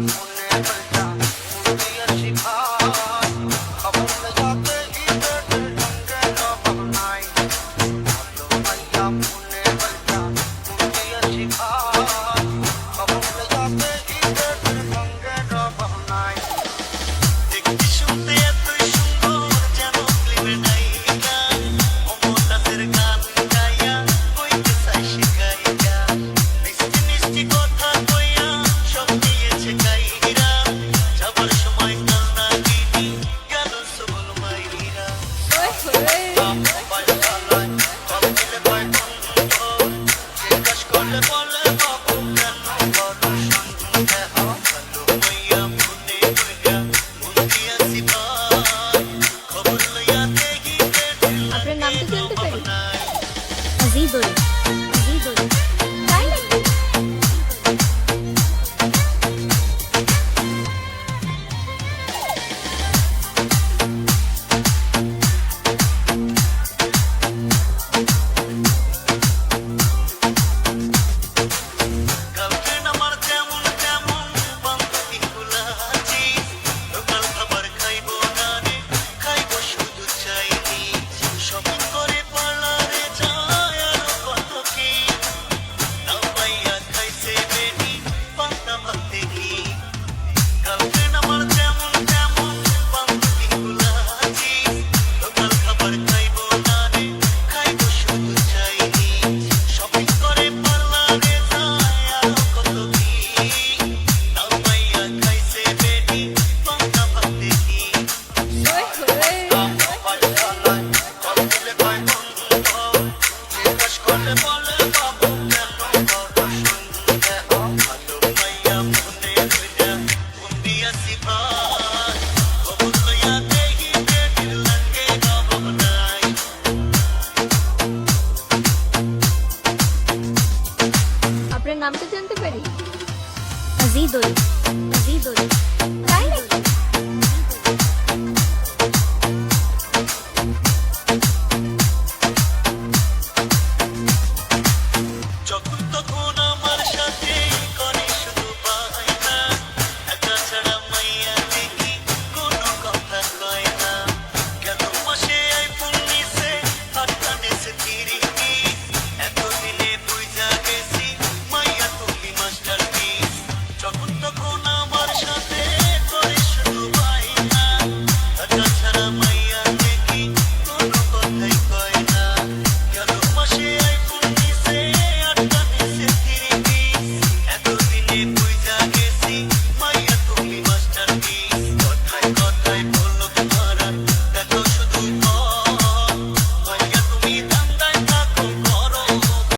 Thank you. নামটা জানতে পারি? আজিদুল আজিদুল।